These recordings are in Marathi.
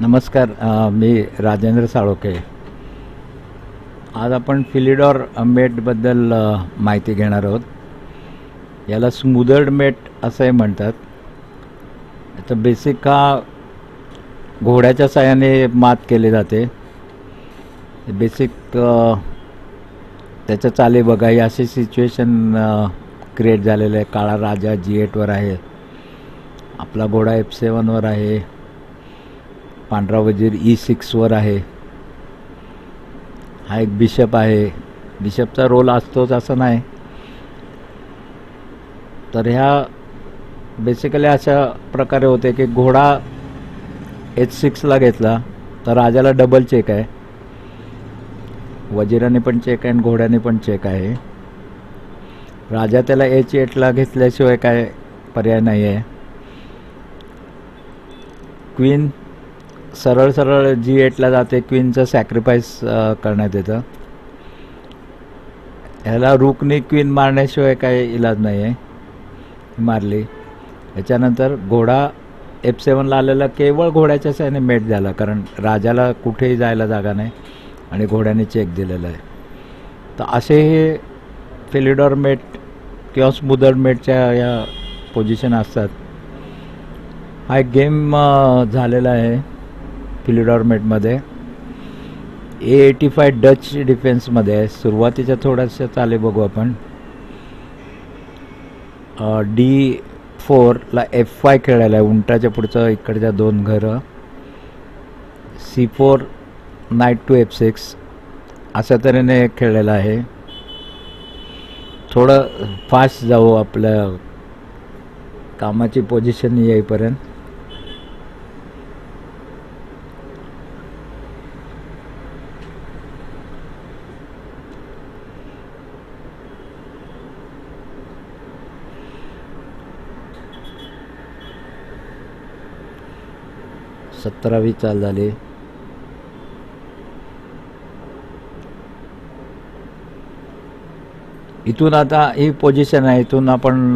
नमस्कार मी राजेंद्र साळोखे आज आपण फिलिडॉर मेटबद्दल माहिती घेणार आहोत. याला स्मुदर्ड मेट असंही म्हणतात. तर बेसिक हा घोड्याच्या साहाय्याने मात केली जाते. बेसिक त्याच्या चाली बघा ही अशी सिच्युएशन क्रिएट झालेलं आहे. काळा राजा जी एटवर आहे. आपला घोडा एफ सेवनवर आहे. पांढरा वजीर e ई सिक्सवर आहे. हा एक बिशप आहे. बिशपचा रोल असतोच असं नाही. तर ह्या बेसिकली अशा प्रकारे होते की घोडा एच सिक्सला घेतला तर राजाला डबल चेक आहे. वजिराने पण चेक आहे आणि घोड्याने पण चेक आहे. राजा त्याला एच एटला घेतल्याशिवाय काय पर्याय नाही आहे क्वीन सरळ सरळ जी एटला जाते क्वीनचं सॅक्रिफाईस करण्यात येतं. ह्याला रुकनी क्वीन मारण्याशिवाय काही इलाज नाही आहे मारली. याच्यानंतर घोडा एफ सेवनला आलेला केवळ घोड्याच्या साने मेट झाला कारण राजाला कुठेही जायला जागा नाही आणि घोड्याने चेक दिलेला आहे. तर असे हे फिलिडॉर मेट किंवा स्मुदर मेटच्या या पोझिशन असतात. हा एक गेम झालेला आहे. फिलिडॉरमेटमध्ये ए एटी फाय डच डिफेन्समध्ये आहे सुरुवातीच्या थोड्याशा चाले बघू आपण. डी फोरला एफ फाय खेळायला आहे. उंटाच्या पुढचं इकडच्या दोन घरं. C four knight to F six अशा तऱ्हेने खेळलेलं आहे. थोडं फास्ट जाऊ आपल्या कामाची पोझिशन येईपर्यंत. सतरावी चाल झाली. इथून आता ही पोझिशन आहे इथून आपण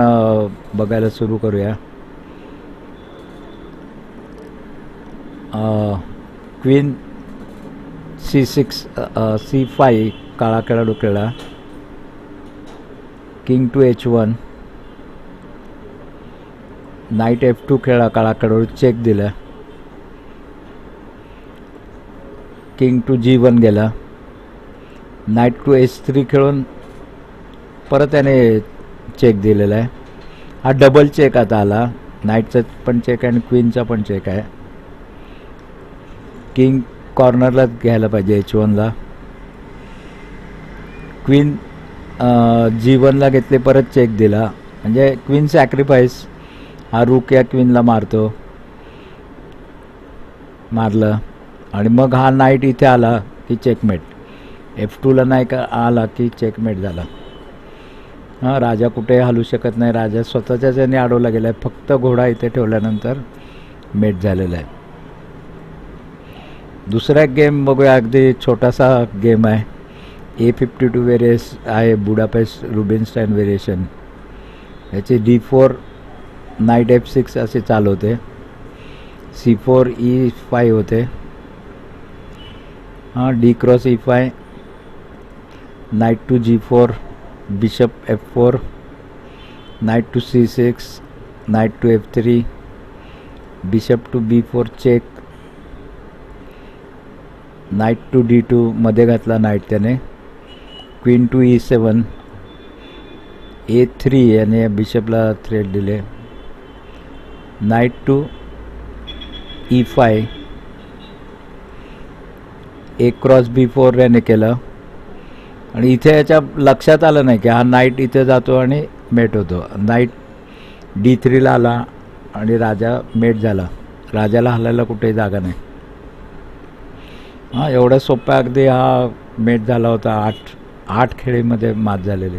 बघायला सुरू करूया. Queen C six C five काळा खेळाडू खेळा king to H one knight F two खेळा काळा खेळाडू चेक दिला. किंग टू जी वन गेला. नाईट टू एच थ्री खेळून परत त्याने चेक दिलेला आहे. हा डबल चेक आता आला. नाईटचा पण चेक आहे आणि क्वीनचा पण चेक आहे. किंग कॉर्नरलाच घ्यायला पाहिजे एच वनला क्वीन जी वनला घेतले परत चेक दिला. म्हणजे क्वीन सॅक्रिफाईस हा रूक या क्वीनला मारतो. मारलं. आणि मग हा नाईट इथे आला की चेकमेट एफ टूला नाही का आला की चेकमेट झाला. हां राजा कुठेही हलू शकत नाही. राजा स्वतःच्याच याने अडवला गेला आहे फक्त घोडा इथे ठेवल्यानंतर मेट झालेला आहे. दुसरा एक गेम बघूया. अगदी छोटासा गेम आहे. ए फिफ्टी टू वेरियस आहे. बुडापेस्ट रुबिनस्टाईन वेरिएशन याची D four knight F six असे चालू होते. सी फोर ई फाय होते. D cross E five knight to G four bishop F four knight to C six knight to F three bishop to B four check knight to D two मध्ये घातला नाईट त्याने queen to E seven A three याने बिशपला थ्रेड दिले knight to E five A cross B four याने केलं. आणि इथे याच्या लक्षात आलं नाही की हा नाईट इथे जातो आणि मेट होतो. नाईट डी थ्रीला आला आणि राजा मेट झाला. राजाला हलायला कुठेही जागा नाही. हां एवढ्या सोप्या अगदी हा मेट झाला होता. आठ आठ खेळीमध्ये मात झालेली.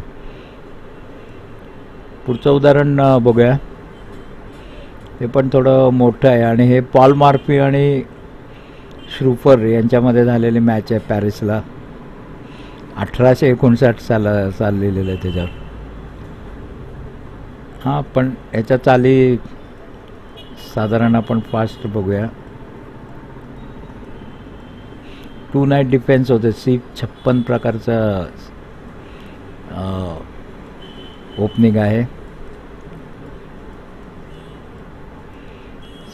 पुढचं उदाहरण बघूया. हे पण थोडं मोठं आहे. आणि हे पॉल मार्फी आणि श्रुफर यांच्यामध्ये झालेली मॅच आहे पॅरिसला. अठराशे एकोणसाठ साला साल लिहिलेलं आहे त्याच्यावर. हां पण याच्या चाली साधारण आपण फास्ट बघूया. टू नाईट डिफेन्स होते. सी छप्पन प्रकारचं ओपनिंग आहे.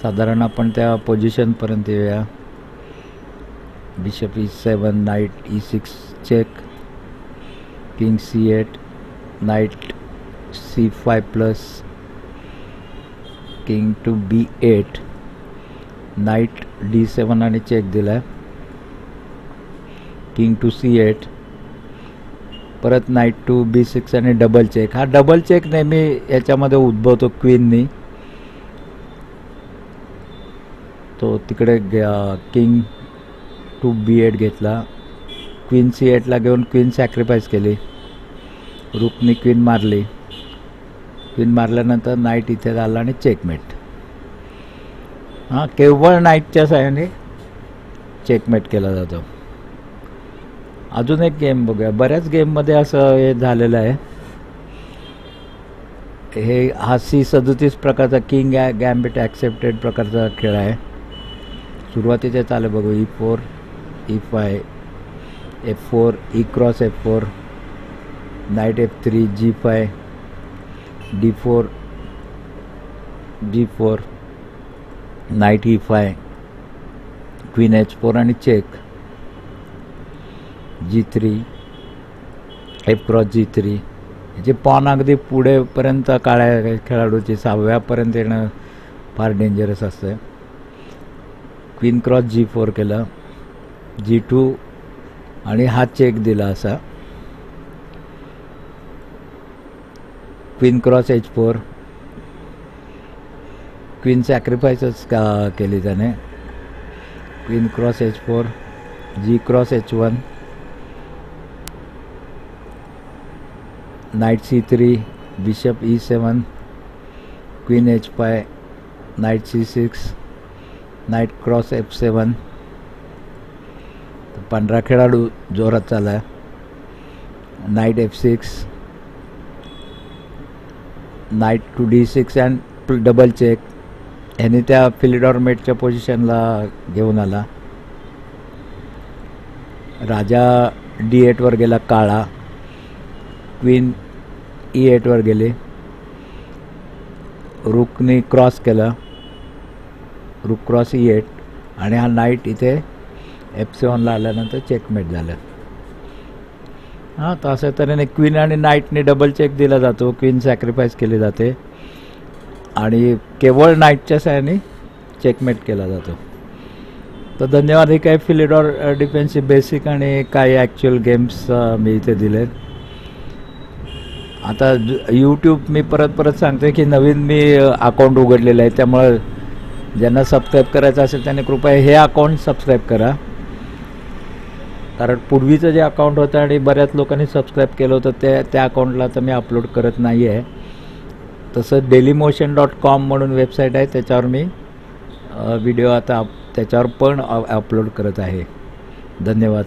साधारण आपण त्या पोझिशनपर्यंत येऊया. Bishop E seven knight E six check king C eight knight C five plus king to B eight knight D seven आणि चेक दिला आहे किंग टू सी एट परत नाईट टू बी सिक्स आणि डबल चेक हा डबल चेक नेहमी याच्यामध्ये उद्भवतो क्वीननी तो तिकडे किंग टू बी एड घेतला. क्वीन सी एटला घेऊन क्वीन सॅक्रिफाईस केली. रुकनी क्वीन मारली. क्वीन मारल्यानंतर नाईट इथे झाला आणि चेकमेट हां केवळ नाईटच्या साह्याने चेकमेट केला जातो. अजून एक गेम बघूया. बऱ्याच गेममध्ये असं हे झालेलं आहे. हे हा सी सदोतीस प्रकारचा किंग गॅ गॅम्बिट ॲक्सेप्टेड प्रकारचा खेळ आहे. सुरुवातीचे चालू बघू. E E four E five F four E cross F four knight F three G five D four G four knight E five queen H four आणि check G three F cross G three याचे पॉन अगदी पुढेपर्यंत काळ्या खेळाडूचे सहाव्यापर्यंत येणं फार डेंजरस असतं. क्वीन क्रॉस जी फोर केलं. जी टू आणि हा चेक दिला असा. Queen cross H four queen सॅक्रिफाईसच का केली त्याने? Queen cross H four G cross H one knight C three bishop E seven queen H five knight C six knight cross F seven पांढरा खेळाडू जोरात चालला आहे knight F six knight to D six and double check ह्याने त्या फिलिडॉरमेटच्या पोझिशनला घेऊन आला. राजा डी एटवर गेला काळा. क्वीन ई एटवर गेली. रुकने क्रॉस केलं. रुक क्रॉस ई एट आणि हा नाईट इथे एफ सेवनला आल्यानंतर चेकमेट झालं. हां तर अशा तऱ्हेने क्वीन आणि नाईटने डबल चेक दिला जातो. क्वीन सॅक्रिफाईस केली जाते. आणि केवळ नाईटच्या सहाय्याने चेकमेट केला जातो. तर धन्यवाद. हे काही फिलिडॉर डिफेन्सची बेसिक आणि काही ॲक्च्युअल गेम्स मी इथे दिले. आता यूट्यूब मी परत परत सांगते की नवीन मी अकाउंट उघडलेलं आहे. त्यामुळं ज्यांना सबस्क्राईब करायचं असेल त्यांनी कृपया हे अकाउंट सबस्क्राईब करा. कारण पूर्वीचं जे अकाउंट होतं आणि बऱ्याच लोकांनी सबस्क्राईब केलं होतं ते त्या अकाउंटला तर मी अपलोड करत नाही आहे तसं डेली मोशन डॉट कॉम म्हणून वेबसाईट आहे त्याच्यावर मी व्हिडिओ आता त्याच्यावर पण अपलोड करत आहे. धन्यवाद.